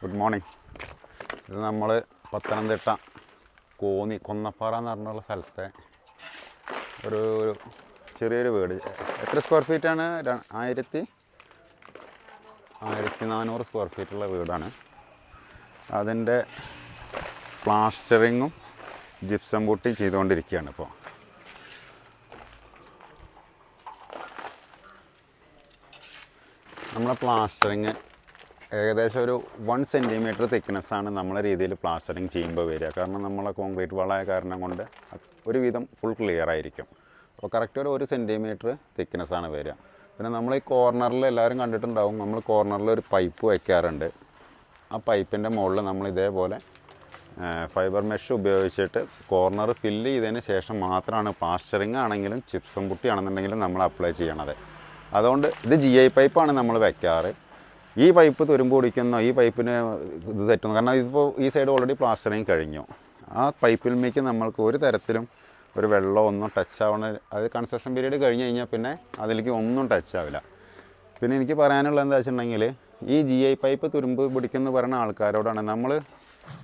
Good morning ഇത് നമ്മൾ പത്തനംതിട്ട കോന്നി കൊന്നപ്പാറ എന്ന് പറഞ്ഞുള്ള സ്ഥലത്തെ ഒരു ചെറിയൊരു വീട്. എത്ര സ്ക്വയർ ഫീറ്റാണ് ആയിരത്തി ആയിരത്തി നാനൂറ് സ്ക്വയർ ഫീറ്റുള്ള വീടാണ്. അതിന്റെ പ്ലാസ്റ്ററിങ്ങും ജിപ്സം പൂട്ടിയും ചെയ്തുകൊണ്ടിരിക്കുകയാണ് ഇപ്പോൾ നമ്മളെ പ്ലാസ്റ്ററിങ് ഏകദേശം ഒരു വൺ സെന്റിമീറ്റർ തിക്നെസ്സാണ് നമ്മളെ രീതിയിൽ പ്ലാസ്റ്ററിങ് ചെയ്യുമ്പോൾ വരിക. കാരണം നമ്മളെ കോൺക്രീറ്റ് വളമായ കാരണം കൊണ്ട് ഒരുവിധം ഫുൾ ക്ലിയർ ആയിരിക്കും. അപ്പോൾ കറക്റ്റ് ഒരു ഒരു സെന്റിമീറ്റർ തിക്നെസ്സാണ് വരിക. പിന്നെ നമ്മൾ ഈ കോർണറിൽ എല്ലാവരും കണ്ടിട്ടുണ്ടാവും നമ്മൾ കോർണറിൽ ഒരു പൈപ്പ് വയ്ക്കാറുണ്ട് ആ പൈപ്പിന്റെ മുകളിൽ നമ്മൾ ഇതേപോലെ ഫൈബർ മെഷ് ഉപയോഗിച്ചിട്ട് കോർണർ ഫില്ല് ചെയ്തതിന് ശേഷം മാത്രമാണ് പാസ്റ്ററിങ് ആണെങ്കിലും ചിപ്സം പുട്ടിയാണെന്നുണ്ടെങ്കിലും നമ്മൾ അപ്ലൈ ചെയ്യണത്. അതുകൊണ്ട് ഇത് ജി ഐ പൈപ്പാണ് നമ്മൾ വെക്കാറ്. ഈ പൈപ്പ് തുരുമ്പ് ഈ പൈപ്പിന് ഇത് തെറ്റുന്നു. കാരണം ഇതിപ്പോൾ ഈ സൈഡ് ഓൾറെഡി പ്ലാസ്റ്ററിങ് കഴിഞ്ഞു. ആ പൈപ്പിൽമേക്ക് നമ്മൾക്ക് ഒരു തരത്തിലും ഒരു വെള്ളം ഒന്നും ടച്ച് ആവണ അത് കൺസ്ട്രക്ഷൻ പീരീഡ് കഴിഞ്ഞ് കഴിഞ്ഞാൽ പിന്നെ അതിലേക്ക് ഒന്നും ടച്ച് ആവില്ല. പിന്നെ എനിക്ക് പറയാനുള്ളത് എന്താ വെച്ചിട്ടുണ്ടെങ്കിൽ ഈ ജി ഐ പൈപ്പ് തുരുമ്പ് പിടിക്കുന്ന പറയുന്ന ആൾക്കാരോടാണ് നമ്മൾ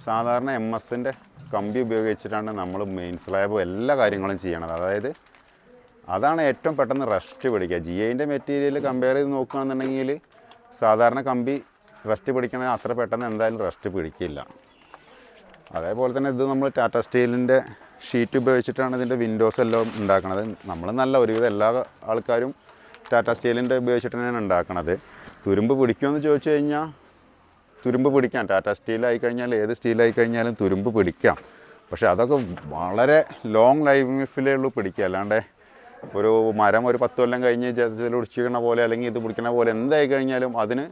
സാധാരണ എം എസിന്റെ കമ്പി ഉപയോഗിച്ചിട്ടാണ് നമ്മൾ മെയിൻ സ്ലാബും എല്ലാ കാര്യങ്ങളും ചെയ്യണത്. അതായത് അതാണ് ഏറ്റവും പെട്ടെന്ന് റസ്റ്റ് പിടിക്കുക. ജി ഐന്റെ മെറ്റീരിയൽ കമ്പയർ ചെയ്ത് നോക്കുകയാണെന്നുണ്ടെങ്കിൽ സാധാരണ കമ്പി റസ്റ്റ് പിടിക്കണ അത്ര പെട്ടെന്ന് എന്തായാലും റസ്റ്റ് പിടിക്കില്ല. അതേപോലെ തന്നെ ഇത് നമ്മൾ ടാറ്റ സ്റ്റീലിന്റെ ഷീറ്റ് ഉപയോഗിച്ചിട്ടാണ് ഇതിന്റെ വിൻഡോസ് എല്ലാം ഉണ്ടാക്കുന്നത് നമ്മൾ നല്ല ഒരുവിധം എല്ലാ ആൾക്കാരും ടാറ്റ സ്റ്റീലിന്റെ ഉപയോഗിച്ചിട്ട് തന്നെയാണ് ഉണ്ടാക്കുന്നത് തുരുമ്പ് പിടിക്കുമെന്ന് ചോദിച്ചു കഴിഞ്ഞാൽ തുരുമ്പ് പിടിക്കാം. ടാറ്റ സ്റ്റീലായി കഴിഞ്ഞാൽ ഏത് സ്റ്റീലായി കഴിഞ്ഞാലും തുരുമ്പ് പിടിക്കാം. പക്ഷേ അതൊക്കെ വളരെ ലോങ് ലൈഫിലേ ഉള്ളൂ പിടിക്കുക. അല്ലാണ്ട് ഒരു മരം ഒരു പത്ത് കൊല്ലം കഴിഞ്ഞ് ജലത്തിൽ പോലെ അല്ലെങ്കിൽ ഇത് പിടിക്കണ പോലെ എന്തായി കഴിഞ്ഞാലും അതിന്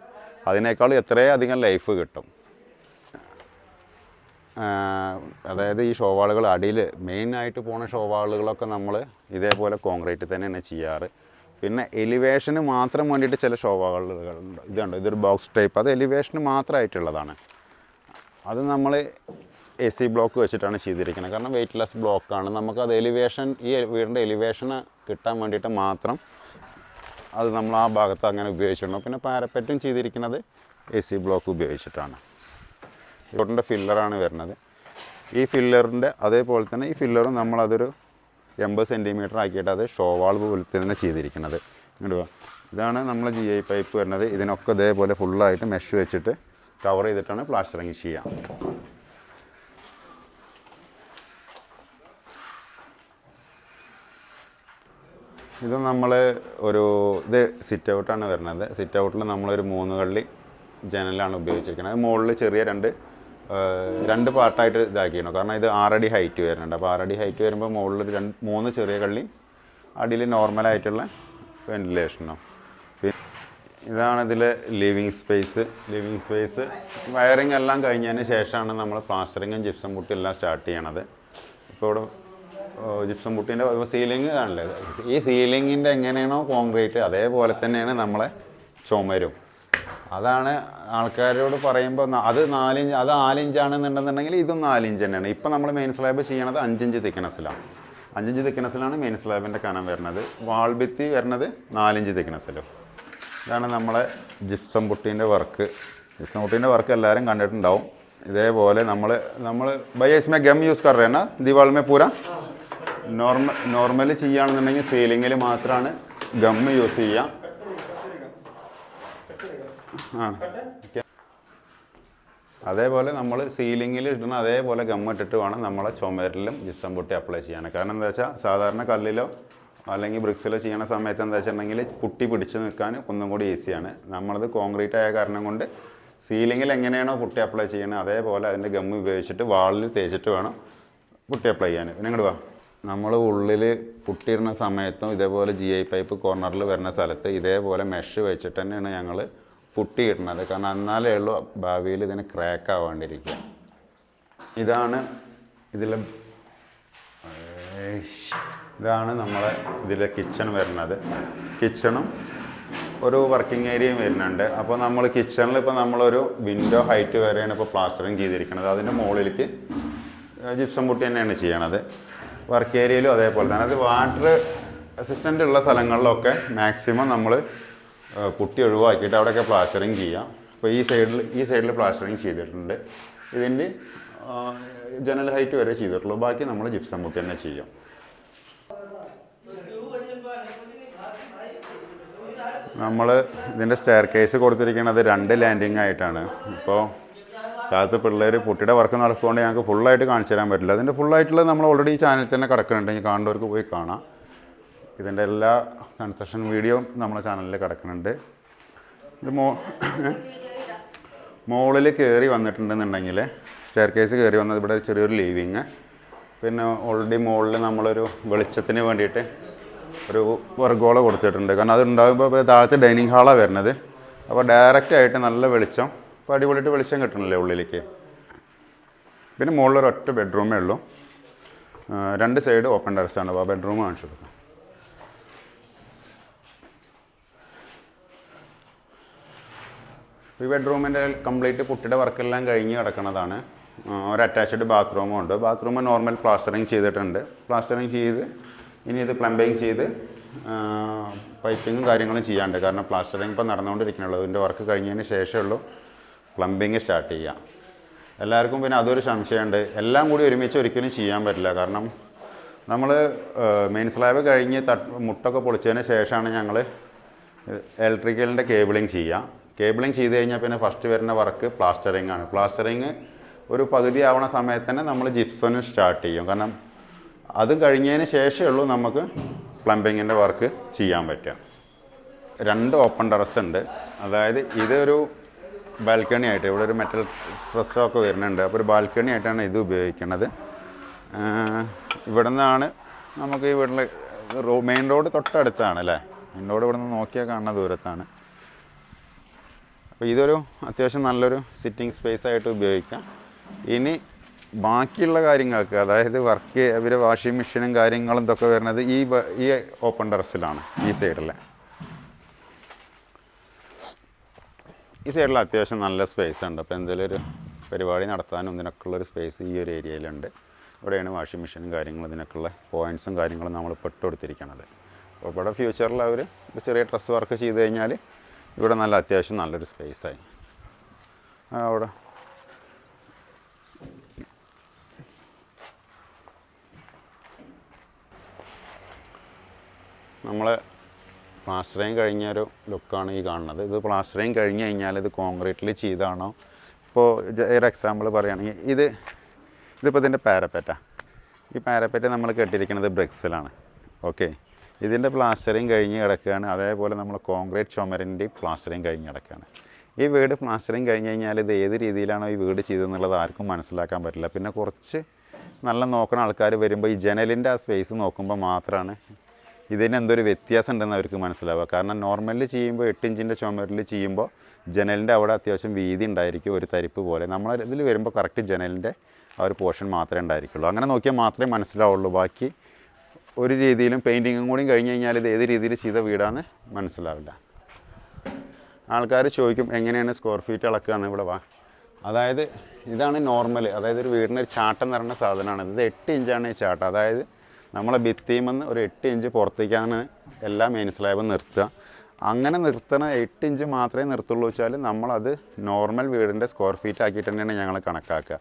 അതിനേക്കാൾ എത്രയധികം ലൈഫ് കിട്ടും. അതായത് ഈ ഷോവാളുകൾ അടിയിൽ മെയിനായിട്ട് പോണ ഷോവാളുകളൊക്കെ നമ്മൾ ഇതേപോലെ കോൺക്രീറ്റ് തന്നെയാണ് ചെയ്യാറ്. പിന്നെ എലിവേഷന് മാത്രം വേണ്ടിയിട്ട് ചില ഷോവാളുകളുണ്ട് ഇതുണ്ട്. ഇതൊരു ബോക്സ് ടൈപ്പ് അത് എലിവേഷന് മാത്രമായിട്ടുള്ളതാണ്. അത് നമ്മൾ എ സി ബ്ലോക്ക് വെച്ചിട്ടാണ് ചെയ്തിരിക്കുന്നത്. കാരണം വെയ്റ്റ്ലെസ് ബ്ലോക്കാണ് നമുക്കത് എലിവേഷൻ ഈ വീടിന്റെ എലിവേഷന് കിട്ടാൻ വേണ്ടിയിട്ട് മാത്രം അത് നമ്മൾ ആ ഭാഗത്ത് അങ്ങനെ ഉപയോഗിച്ചിട്ടുണ്ട് പിന്നെ പാരപ്പറ്റും ചെയ്തിരിക്കുന്നത് എ സി ബ്ലോക്ക് ഉപയോഗിച്ചിട്ടാണ്. റോഡിന്റെ ഫില്ലറാണ് വരുന്നത്. ഈ ഫില്ലറിന്റെ അതേപോലെ തന്നെ ഈ ഫില്ലറും നമ്മളതൊരു എൺപത് സെന്റിമീറ്റർ ആക്കിയിട്ട് അത് ഷോവാൾ പോലെ തന്നെ ചെയ്തിരിക്കുന്നത്. ഇങ്ങോട്ട്. ഇതാണ് നമ്മൾ ജി ഐ പൈപ്പ് വരുന്നത്. ഇതിനൊക്കെ ഇതേപോലെ ഫുള്ളായിട്ട് മെഷ് വെച്ചിട്ട് കവർ ചെയ്തിട്ടാണ് പ്ലാസ്റ്ററിങ് ചെയ്യുക ഇത് നമ്മൾ ഒരു ഇത് സിറ്റ് ഔട്ടാണ് വരുന്നത്. സിറ്റ് ഔട്ടിൽ നമ്മളൊരു മൂന്ന് കള്ളി ജനലാണ് ഉപയോഗിച്ചിരിക്കുന്നത്. മുകളിൽ ചെറിയ രണ്ട് രണ്ട് പാർട്ടായിട്ട് ഇതാക്കിയിരുന്നു കാരണം ഇത് ആറടി ഹൈറ്റ് വരുന്നുണ്ട്. അപ്പോൾ ആറടി ഹൈറ്റ് വരുമ്പോൾ മുകളിൽ രണ്ട് മൂന്ന് ചെറിയ കള്ളി അടിയിൽ നോർമലായിട്ടുള്ള വെന്റിലേഷനും പിന്നെ ഇതാണ് ഇതിലെ living space living space wiring എല്ലാം കഴിഞ്ഞതിന് ശേഷമാണ് നമ്മൾ പ്ലാസ്റ്ററിങ്ങും ജിപ്സം പുട്ടി എല്ലാം സ്റ്റാർട്ട് ചെയ്യണത്. ഇപ്പോൾ ഇവിടെ ജിപ്സം പുട്ടിന്റെ സീലിംഗ് ആണല്ലേ? ഈ സീലിങ്ങിന്റെ എങ്ങനെയാണോ കോൺക്രീറ്റ് അതേപോലെ തന്നെയാണ് നമ്മളെ ചുമരും. അതാണ് ആൾക്കാരോട് പറയുമ്പോൾ അത് നാലിഞ്ച് അത് നാലിഞ്ചാണെന്നുണ്ടെന്നുണ്ടെങ്കിൽ ഇതും നാലിഞ്ച് തന്നെയാണ്. ഇപ്പം നമ്മൾ മെയിൻ സ്ലാബ് ചെയ്യണത് അഞ്ചഞ്ച് തിക്കനസിലാണ് അഞ്ചഞ്ച് തിക്കനസിലാണ് മെയിൻ സ്ലാബിന്റെ കനം വരുന്നത്. വാൾഭിത്തി വരുന്നത് നാലിഞ്ച് തിക്കനസിലും ഇതാണ് നമ്മളെ ജിപ്സം പുട്ടീന്റെ വർക്ക് ജിപ്സം പുട്ടീന്റെ വർക്ക് എല്ലാവരും കണ്ടിട്ടുണ്ടാവും. ഇതേപോലെ നമ്മൾ നമ്മൾ ബൈ ഐസ്മേ ഗം യൂസ് കർ ദിവാൾ മേ പൂര? നോർമൽ നോർമൽ ചെയ്യുകയാണെന്നുണ്ടെങ്കിൽ സീലിങ്ങിൽ മാത്രമാണ് ഗം യൂസ് ചെയ്യുക അതേപോലെ നമ്മൾ സീലിങ്ങിൽ ഇടുന്ന അതേപോലെ ഗം ഇട്ടിട്ട് വേണം നമ്മളെ ചുമരിലും ജിപ്സം പൊട്ടി അപ്ലൈ ചെയ്യാൻ. കാരണം എന്താ വെച്ചാൽ സാധാരണ കല്ലിലോ അല്ലെങ്കിൽ ബ്രിക്സിലോ ചെയ്യണ സമയത്ത് എന്താ വെച്ചിട്ടുണ്ടെങ്കിൽ പുട്ടി പിടിച്ച് നിൽക്കാൻ ഒന്നും കൂടി ഈസിയാണ് നമ്മളത് കോൺക്രീറ്റ് ആയ കാരണം കൊണ്ട് സീലിങ്ങിൽ എങ്ങനെയാണോ പുട്ടി അപ്ലൈ ചെയ്യണത് അതേപോലെ അതിന്റെ ഗം ഉപയോഗിച്ചിട്ട് വാളിൽ തേച്ചിട്ട് വേണം പുട്ടി അപ്ലൈ ചെയ്യാൻ. പിന്നെ ഇങ്ങോട്ട് വാ. നമ്മൾ ഉള്ളിൽ പുട്ടിയിടുന്ന സമയത്തും ഇതേപോലെ ജി ഐ പൈപ്പ് കോർണറിൽ വരുന്ന സ്ഥലത്ത് ഇതേപോലെ മെഷ് വെച്ചിട്ട് തന്നെയാണ് ഞങ്ങൾ പുട്ടിയിടുന്നത് കാരണം എന്നാലേ ഉള്ളൂ ഭാവിയിൽ ഇതിന് ക്രാക്ക് ആവാണ്ടിരിക്കുക. ഇതാണ് ഏയ്ഷ്. ഇതാണ് നമ്മളെ ഇതിലെ കിച്ചൺ വരുന്നത്. കിച്ചണും ഒരു വർക്കിംഗ് ഏരിയയും വരുന്നുണ്ട്. അപ്പോൾ നമ്മൾ കിച്ചണിൽ ഇപ്പോൾ നമ്മളൊരു വിൻഡോ ഹൈറ്റ് വരെയാണ് ഇപ്പോൾ പ്ലാസ്റ്ററിങ് ചെയ്തിരിക്കുന്നത്. അതിന്റെ മുകളിലേക്ക് ജിപ്സം പുട്ടി തന്നെയാണ് ചെയ്യണത്. വർക്ക് ഏരിയയിലും അതേപോലെ തന്നെ. അത് വാട്ടർ അസിസ്റ്റന്റ് ഉള്ള സ്ഥലങ്ങളിലൊക്കെ മാക്സിമം നമ്മൾ കുട്ടി ഒഴിവാക്കിയിട്ട് അവിടെയൊക്കെ പ്ലാസ്റ്ററിങ് ചെയ്യാം. അപ്പോൾ ഈ സൈഡിൽ ഈ സൈഡിൽ പ്ലാസ്റ്ററിങ് ചെയ്തിട്ടുണ്ട്. ഇതിന്റെ ജനൽ ഹൈറ്റ് വരെ ചെയ്തിട്ടുള്ളൂ. ബാക്കി നമ്മൾ ജിപ്സം മുട്ടി തന്നെ ചെയ്യാം. നമ്മൾ ഇതിന്റെ സ്റ്റെയർ കേസ് കൊടുത്തിരിക്കുന്നത് രണ്ട് ലാൻഡിങ് ആയിട്ടാണ്. ഇപ്പോൾ കാലത്ത് പിള്ളേർ കുട്ടിയുടെ വർക്ക് നടക്കുകൊണ്ട് ഞങ്ങൾക്ക് ഫുള്ളായിട്ട് കാണിച്ചു തരാൻ പറ്റില്ല. അതിന്റെ ഫുള്ളായിട്ടുള്ള നമ്മൾ ഓൾറെഡി ഈ ചാനലിൽ തന്നെ കിടക്കുന്നുണ്ടെങ്കിൽ കാണുന്നവർക്ക് പോയി കാണാം. ഇതിന്റെ എല്ലാ കൺസ്ട്രക്ഷൻ വീഡിയോ നമ്മുടെ ചാനലിൽ കിടക്കുന്നുണ്ട്. ഇത് മോ മുകളിൽ കയറി വന്നിട്ടുണ്ടെന്നുണ്ടെങ്കിൽ സ്റ്റെയർ കേസ് കയറി വന്നത് ഇവിടെ ചെറിയൊരു ലീവിങ് പിന്നെ ഓൾറെഡി മുകളിൽ നമ്മളൊരു വെളിച്ചത്തിന് വേണ്ടിയിട്ട് ഒരു വർഗോള കൊടുത്തിട്ടുണ്ട്. കാരണം അത് ഉണ്ടാകുമ്പോൾ താഴത്തെ ഡൈനിങ് ഹാളാണ് വരുന്നത്. അപ്പോൾ ഡയറക്റ്റ് ആയിട്ട് നല്ല വെളിച്ചം അപ്പോൾ അടിപൊളിയായിട്ട് വെളിച്ചം കിട്ടണമല്ലേ ഉള്ളിലേക്ക്? പിന്നെ മുകളിൽ ഒറ്റ ബെഡ്റൂമേ ഉള്ളൂ. രണ്ട് സൈഡ് ഓപ്പൺ ടെറസാണ് അപ്പോൾ ആ ബെഡ്റൂം കാണിച്ചു കൊടുക്കാം. ഈ ബെഡ്റൂമിന്റെ കംപ്ലീറ്റ് പുട്ടിയുടെ വർക്കെല്ലാം കഴിഞ്ഞ് കിടക്കുന്നതാണ് ഒരു അറ്റാച്ച്ഡ് ബാത്റൂമും ഉണ്ട്. ബാത്റൂം നോർമൽ പ്ലാസ്റ്ററിങ് ചെയ്തിട്ടുണ്ട്. പ്ലാസ്റ്ററിങ് ചെയ്ത് ഇനി ഇത് പ്ലംബിങ് ചെയ്ത് പൈപ്പിങ്ങും കാര്യങ്ങളും ചെയ്യാണ്ട് കാരണം പ്ലാസ്റ്ററിങ് ഇപ്പോൾ നടന്നുകൊണ്ടിരിക്കണുള്ളൂ. ഇതിന്റെ വർക്ക് കഴിഞ്ഞതിന് ശേഷമുള്ളൂ പ്ലംബിങ് സ്റ്റാർട്ട് ചെയ്യാം. എല്ലാവർക്കും പിന്നെ അതൊരു സംശയമുണ്ട്. എല്ലാം കൂടി ഒരുമിച്ച് ഒരിക്കലും ചെയ്യാൻ പറ്റില്ല. കാരണം നമ്മൾ മെയിൻ സ്ലാബ് കഴിഞ്ഞ് തട്ട് മുട്ടൊക്കെ പൊളിച്ചതിന് ശേഷമാണ് ഞങ്ങൾ ഇലക്ട്രിക്കലിന്റെ കേബിളിങ് ചെയ്യുക കേബിളിങ് ചെയ്ത് കഴിഞ്ഞാൽ പിന്നെ ഫസ്റ്റ് വരുന്ന വർക്ക് പ്ലാസ്റ്ററിങ് ആണ്. പ്ലാസ്റ്ററിങ് ഒരു പകുതി ആവണ സമയത്ത് തന്നെ നമ്മൾ ജിപ്സനും സ്റ്റാർട്ട് ചെയ്യും. കാരണം അതും കഴിഞ്ഞതിന് ശേഷമേ ഉള്ളൂ നമുക്ക് പ്ലംബിങ്ങിന്റെ വർക്ക് ചെയ്യാൻ പറ്റുക. രണ്ട് ഓപ്പൺ ടെറസ് ഉണ്ട്. അതായത് ഇതൊരു ബാൽക്കണി ആയിട്ട് ഇവിടെ ഒരു മെറ്റൽ സ്പ്രസ്സോ ഒക്കെ വരുന്നുണ്ട്. അപ്പോൾ ഒരു ബാൽക്കണി ആയിട്ടാണ് ഇത് ഉപയോഗിക്കുന്നത് ഇവിടെ നിന്നാണ് നമുക്ക് ഈ വീട്ടിൽ റോ മെയിൻ റോഡ് തൊട്ടടുത്താണ് അല്ലേ? മെയിൻ റോഡ് ഇവിടെ നിന്ന് നോക്കിയാൽ കാണുന്ന ദൂരത്താണ്. അപ്പോൾ ഇതൊരു അത്യാവശ്യം നല്ലൊരു സിറ്റിംഗ് സ്പേസ് ആയിട്ട് ഉപയോഗിക്കാം. ഇനി ബാക്കിയുള്ള കാര്യങ്ങൾക്ക് അതായത് വർക്ക് ഇവർ വാഷിംഗ് മെഷീനും കാര്യങ്ങളും ഇതൊക്കെ വരുന്നത് ഈ ഈ ഓപ്പൺ ടെറസിലാണ് ഈ സൈഡിലെ ഈ സൈഡിൽ അത്യാവശ്യം നല്ല സ്പേസ് ഉണ്ട്. അപ്പോൾ എന്തെങ്കിലും ഒരു പരിപാടി നടത്താനും ഇതിനൊക്കെയുള്ള ഒരു സ്പേസ് ഈ ഒരു ഏരിയയിലുണ്ട്. ഇവിടെയാണ് വാഷിംഗ് മെഷീനും കാര്യങ്ങളും ഇതിനൊക്കെയുള്ള പോയിന്റ്സും കാര്യങ്ങളും നമ്മൾ പെട്ട് കൊടുത്തിരിക്കുന്നത് അപ്പോൾ ഇവിടെ ഫ്യൂച്ചറിൽ അവർ ചെറിയ ഡ്രസ്സ് വർക്ക് ചെയ്ത് കഴിഞ്ഞാൽ ഇവിടെ നല്ല അത്യാവശ്യം നല്ലൊരു സ്പേസായി അവിടെ. നമ്മൾ പ്ലാസ്റ്ററിങ് കഴിഞ്ഞ ഒരു ലുക്കാണ് ഈ കാണുന്നത്. ഇത് പ്ലാസ്റ്ററിങ് കഴിഞ്ഞ് കഴിഞ്ഞാൽ ഇത് കോൺക്രീറ്റിൽ ചെയ്താണോ? ഇപ്പോൾ ഒരു എക്സാമ്പിൾ പറയുകയാണെങ്കിൽ ഇത് ഇതിപ്പോൾ ഇതിന്റെ പാരപ്പറ്റ ഈ പാരപ്പറ്റ നമ്മൾ കെട്ടിയിരിക്കുന്നത് ബ്രിക്സിലാണ്. ഓക്കെ ഇതിന്റെ പ്ലാസ്റ്ററിങ് കഴിഞ്ഞ് കിടക്കുകയാണ്. അതേപോലെ നമ്മൾ കോൺക്രീറ്റ് ചുമരിന്റെയും പ്ലാസ്റ്ററിങ് കഴിഞ്ഞ് കിടക്കുകയാണ്. ഈ വീട് പ്ലാസ്റ്ററിങ് കഴിഞ്ഞ് കഴിഞ്ഞാൽ ഇത് ഏത് രീതിയിലാണോ ഈ വീട് ചെയ്തതെന്നുള്ളത് ആർക്കും മനസ്സിലാക്കാൻ പറ്റില്ല. പിന്നെ കുറച്ച് നല്ല നോക്കുന്ന ആൾക്കാർ വരുമ്പോൾ ഈ ജനലിന്റെ ആ സ്പേസ് നോക്കുമ്പോൾ മാത്രമാണ് ഇതിന് എന്തൊരു വ്യത്യാസം ഉണ്ടെന്ന് അവർക്ക് മനസ്സിലാവുക. കാരണം നോർമലിൽ ചെയ്യുമ്പോൾ എട്ട് ഇഞ്ചിന്റെ ചുമരിൽ ചെയ്യുമ്പോൾ ജനലിന്റെ അവിടെ അത്യാവശ്യം വീതി ഉണ്ടായിരിക്കും ഒരു തരിപ്പ് പോലെ. നമ്മൾ ഇതിൽ വരുമ്പോൾ കറക്റ്റ് ജനലിന്റെ ആ ഒരു പോർഷൻ മാത്രമേ ഉണ്ടായിരിക്കുള്ളൂ. അങ്ങനെ നോക്കിയാൽ മാത്രമേ മനസ്സിലാവുള്ളൂ. ബാക്കി ഒരു രീതിയിലും പെയിന്റിങ്ങും കൂടി കഴിഞ്ഞ് കഴിഞ്ഞാൽ ഇത് ഏത് രീതിയിൽ ചെയ്ത വീടാന്ന് മനസ്സിലാവില്ല. ആൾക്കാർ ചോദിക്കും എങ്ങനെയാണ് സ്ക്വയർ ഫീറ്റ് അളക്കുക എന്ന് ഇവിടെ വാ. അതായത് ഇതാണ് നോർമൽ അതായത് ഒരു വീടിന് ഒരു ചാട്ടം എന്ന് പറയുന്ന സാധനമാണ്. ഇത് എട്ട് ഇഞ്ചാണ് ഈ ചാട്ടം. അതായത് നമ്മളെ ഭിത്തിയുമെന്ന് ഒരു എട്ട് ഇഞ്ച് പുറത്തേക്കാണ് എല്ലാ മെയിൻ സ്ലാബും നിർത്തുക. അങ്ങനെ നിർത്തണ എട്ട് ഇഞ്ച് മാത്രമേ നിർത്തുള്ളൂ വെച്ചാൽ നമ്മളത് നോർമൽ വീടിന്റെ സ്ക്വയർ ഫീറ്റ് ആക്കിയിട്ട് തന്നെയാണ് ഞങ്ങൾ കണക്കാക്കുക.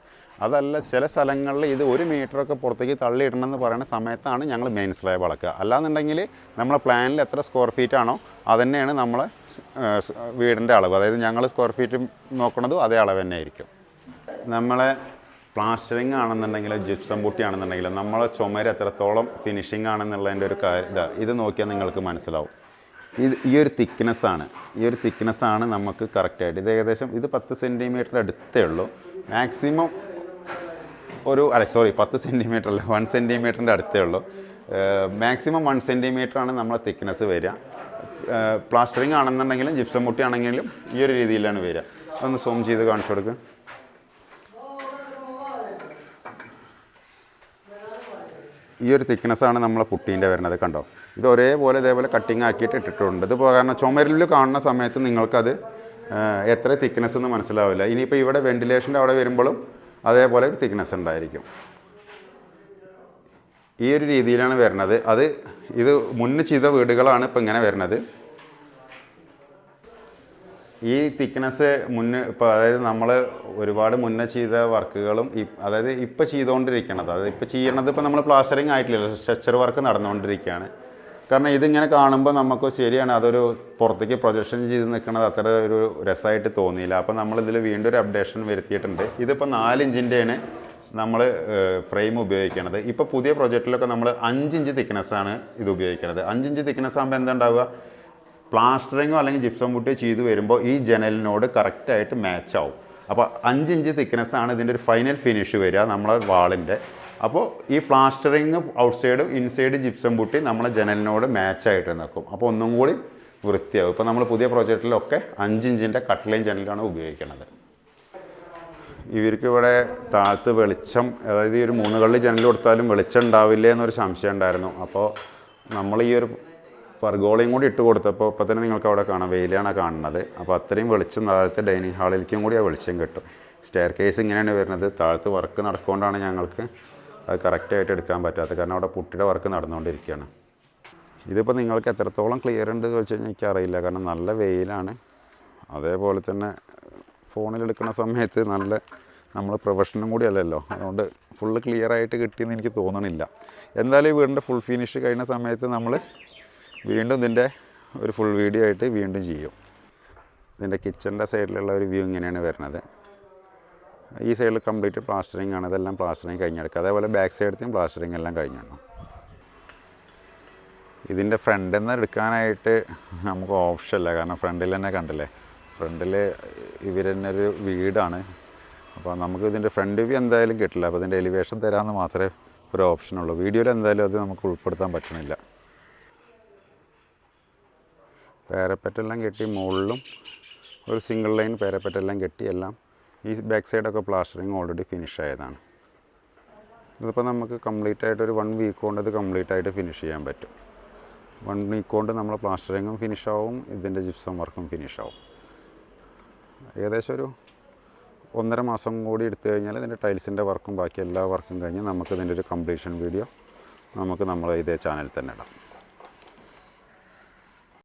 അതല്ല ചില സ്ഥലങ്ങളിൽ ഇത് ഒരു മീറ്ററൊക്കെ പുറത്തേക്ക് തള്ളിയിടണമെന്ന് പറയുന്ന സമയത്താണ് ഞങ്ങൾ മെയിൻ സ്ലാബ് അളക്കുക അല്ലാന്നുണ്ടെങ്കിൽ നമ്മളെ പ്ലാനിൽ എത്ര സ്ക്വയർ ഫീറ്റ് ആണോ അതന്നെയാണ് നമ്മളെ വീടിന്റെ അളവ്. അതായത് ഞങ്ങൾ സ്ക്വയർ ഫീറ്റ് നോക്കുന്നതും അതേ അളവ് തന്നെ ആയിരിക്കും നമ്മളെ പ്ലാസ്റ്ററിങ് ആണെന്നുണ്ടെങ്കിൽ ജിപ്സം പൊട്ടി ആണെന്നുണ്ടെങ്കിൽ നമ്മളെ ചുമര് എത്രത്തോളം ഫിനിഷിംഗ് ആണെന്നുള്ളതിന്റെ ഒരു കാര്യം ഇതാ ഇത് നോക്കിയാൽ നിങ്ങൾക്ക് മനസ്സിലാവും. ഇത് ഈ ഒരു തിക്നെസ്സാണ് ഈ ഒരു തിക്നെസ്സാണ് നമുക്ക് കറക്റ്റായിട്ട് ഇത് ഏകദേശം ഇത് പത്ത് സെന്റിമീറ്റർ അടുത്തേ ഉള്ളൂ. മാക്സിമം ഒരു അല്ല സോറി പത്ത് സെന്റിമീറ്റർ അല്ല വൺ സെന്റിമീറ്ററിന്റെ അടുത്തേ ഉള്ളൂ. മാക്സിമം വൺ ആണ് നമ്മളെ തിക്നെസ് വരിക. പ്ലാസ്റ്ററിങ് ആണെന്നുണ്ടെങ്കിലും ജിപ്സം മുട്ടി ആണെങ്കിലും ഈ ഒരു രീതിയിലാണ് വരിക. ഒന്ന് സൂം ചെയ്ത് കാണിച്ചു കൊടുക്കുക ഈ ഒരു തിക്നെസ്സാണ് നമ്മളെ പുട്ടീന്റെ വരുന്നത് കണ്ടോ? ഇത് ഒരേപോലെ ഇതേപോലെ കട്ടിങ് ആക്കിയിട്ട് ഇട്ടിട്ടുണ്ട്. ഇത് കാരണം ചുമരിൽ കാണുന്ന സമയത്ത് നിങ്ങൾക്കത് എത്ര തിക്നെസ് എന്ന് മനസ്സിലാവില്ല. ഇനിയിപ്പോൾ ഇവിടെ വെന്റിലേഷന്റെ അവിടെ വരുമ്പോഴും അതേപോലെ ഒരു തിക്നെസ് ഉണ്ടായിരിക്കും. ഈ ഒരു രീതിയിലാണ് വരുന്നത്. അത് ഇത് മുന്നേ ചെയ്ത വീടുകളാണ് ഇപ്പോൾ ഇങ്ങനെ വരുന്നത്. ഈ തിക്നെസ് മുന്നേ ഇപ്പോൾ അതായത് നമ്മൾ ഒരുപാട് മുന്നേ ചെയ്ത വർക്കുകളും അതായത് ഇപ്പോൾ ചെയ്തുകൊണ്ടിരിക്കണത് അതായത് ഇപ്പോൾ ചെയ്യണത് ഇപ്പോൾ നമ്മൾ പ്ലാസ്റ്ററിങ് ആയിട്ടില്ല സ്ട്രക്ചർ വർക്ക് നടന്നുകൊണ്ടിരിക്കുകയാണ് കാരണം ഇതിങ്ങനെ കാണുമ്പോൾ നമുക്ക് ശരിയാണ് അതൊരു പുറത്തേക്ക് പ്രൊജക്ഷൻ ചെയ്ത് നിൽക്കുന്നത് അത്ര ഒരു രസമായിട്ട് തോന്നിയില്ല. അപ്പോൾ നമ്മളിതിൽ വീണ്ടും ഒരു അപ്ഡേഷൻ വരുത്തിയിട്ടുണ്ട്. ഇതിപ്പോൾ നാല് ഇഞ്ചിന്റെയാണ് നമ്മൾ ഫ്രെയിം ഉപയോഗിക്കുന്നത് ഇപ്പോൾ പുതിയ പ്രൊജക്റ്റിലൊക്കെ നമ്മൾ അഞ്ചിഞ്ച് തിക്നെസ്സാണ് ഇത് ഉപയോഗിക്കുന്നത് അഞ്ചിഞ്ച് തിക്നെസ് ആകുമ്പോൾ എന്താ ഉണ്ടാവുക പ്ലാസ്റ്ററിങ്ങോ അല്ലെങ്കിൽ ജിപ്സം പുട്ടിയോ ചെയ്ത് വരുമ്പോൾ ഈ ജനലിനോട് കറക്റ്റായിട്ട് മാച്ച് ആവും. അപ്പോൾ അഞ്ചിഞ്ച് ഇഞ്ച് ആണ് ഇതിന്റെ ഒരു ഫൈനൽ ഫിനിഷ് വരിക നമ്മളെ വാളിന്റെ അപ്പോൾ ഈ പ്ലാസ്റ്ററിങ് ഔട്ട്സൈഡും ഇൻസൈഡ് ജിപ്സം പുട്ടി നമ്മളെ ജനലിനോട് മാച്ചായിട്ട് നിൽക്കും അപ്പോൾ ഒന്നും കൂടി വൃത്തിയാവും. ഇപ്പോൾ നമ്മൾ പുതിയ പ്രോജക്റ്റിലൊക്കെ അഞ്ചിഞ്ചിന്റെ കട്ട്ലൈൻ ജനലാണ് ഉപയോഗിക്കുന്നത്. ഇവർക്ക് ഇവിടെ താഴത്ത് വെളിച്ചം അതായത് ഈ ഒരു മൂന്ന് കള്ളി ജനൽ കൊടുത്താലും വെളിച്ചം ഉണ്ടാവില്ല എന്നൊരു സംശയം ഉണ്ടായിരുന്നു. അപ്പോൾ നമ്മൾ ഈ ഒരു പർഗോളയും കൂടി ഇട്ട് കൊടുത്തപ്പോൾ ഇപ്പോൾ തന്നെ നിങ്ങൾക്ക് അവിടെ കാണാം. വെയിലാണ് കാണുന്നത്. അപ്പോൾ അത്രയും വെളിച്ചം താഴത്തെ ഡൈനിങ് ഹാളിലേക്കും കൂടി ആ വെളിച്ചം കിട്ടും. സ്റ്റെയർ കേസ് ഇങ്ങനെയാണ് വരുന്നത്. താഴത്ത് വർക്ക് നടക്കൊണ്ടാണ് ഞങ്ങൾക്ക് അത് കറക്റ്റായിട്ട് എടുക്കാൻ പറ്റാത്തത്. കാരണം അവിടെ പുട്ടിയുടെ വർക്ക് നടന്നുകൊണ്ടിരിക്കുകയാണ്. ഇതിപ്പോൾ നിങ്ങൾക്ക് എത്രത്തോളം ക്ലിയർ ഉണ്ട് എന്ന് വെച്ച് കഴിഞ്ഞാൽ എനിക്കറിയില്ല. കാരണം നല്ല വെയിലാണ്. അതേപോലെ തന്നെ ഫോണിലെടുക്കുന്ന സമയത്ത് നല്ല നമ്മൾ പ്രൊഫഷനും കൂടി അല്ലല്ലോ. അതുകൊണ്ട് ഫുള്ള് ക്ലിയർ ആയിട്ട് കിട്ടിയെന്ന് എനിക്ക് തോന്നണില്ല. എന്തായാലും ഈ വീടിന്റെ ഫുൾ ഫിനിഷ് കഴിഞ്ഞ സമയത്ത് നമ്മൾ വീണ്ടും ഇതിന്റെ ഒരു ഫുൾ വീഡിയോ ആയിട്ട് വീണ്ടും ചെയ്യും. ഇതിന്റെ കിച്ചണിന്റെ സൈഡിലുള്ള ഒരു വ്യൂ ഇങ്ങനെയാണ് വരുന്നത്. ഈ സൈഡിൽ കംപ്ലീറ്റ് പ്ലാസ്റ്ററിങ് ആണ്. ഇതെല്ലാം പ്ലാസ്റ്ററിങ് കഴിഞ്ഞെടുക്കുക. അതേപോലെ ബാക്ക് സൈഡത്തെയും പ്ലാസ്റ്ററിങ് എല്ലാം കഴിഞ്ഞാണ് ഇതിന്റെ ഫ്രണ്ടിൽ നിന്ന് എടുക്കാനായിട്ട് നമുക്ക് ഓപ്ഷൻ ഇല്ല. കാരണം ഫ്രണ്ടിൽ തന്നെ കണ്ടില്ലേ? ഫ്രണ്ടിൽ ഇവർ തന്നെ ഒരു വീടാണ്. അപ്പോൾ നമുക്ക് ഇതിന്റെ ഫ്രണ്ട് വ്യൂ എന്തായാലും കിട്ടില്ല. അപ്പോൾ ഇതിന്റെ എലിവേഷൻ തരാമെന്ന് മാത്രമേ ഒരു ഓപ്ഷനുള്ളൂ വീഡിയോയിൽ എന്തായാലും അത് നമുക്ക് ഉൾപ്പെടുത്താൻ പറ്റണില്ല. പാരപ്പറ്റെല്ലാം കെട്ടി മുകളിലും ഒരു സിംഗിൾ ലൈൻ പാരപ്പറ്റെല്ലാം കെട്ടി എല്ലാം ഈ ബാക്ക് സൈഡൊക്കെ പ്ലാസ്റ്ററിങ് ഓൾറെഡി ഫിനിഷ് ആയതാണ്. ഇതിപ്പോൾ നമുക്ക് കംപ്ലീറ്റ് ആയിട്ട് ഒരു വൺ വീക്ക് കൊണ്ട് ഇത് കംപ്ലീറ്റ് ആയിട്ട് ഫിനിഷ് ചെയ്യാൻ പറ്റും. വൺ വീക്ക് കൊണ്ട് നമ്മൾ പ്ലാസ്റ്ററിങ്ങും ഫിനിഷ് ആവും ഇതിന്റെ ജിപ്സം വർക്കും ഫിനിഷ് ആവും. ഏകദേശം ഒരു ഒന്നര മാസം കൂടി എടുത്തു കഴിഞ്ഞാൽ ഇതിന്റെ ടൈൽസിന്റെ വർക്കും ബാക്കി എല്ലാ വർക്കും കഴിഞ്ഞ് നമുക്ക് ഇതിന്റെ ഒരു കംപ്ലീഷൻ വീഡിയോ നമുക്ക് നമ്മളെ ഇതേ ചാനലിൽ തന്നെ ഇടാം.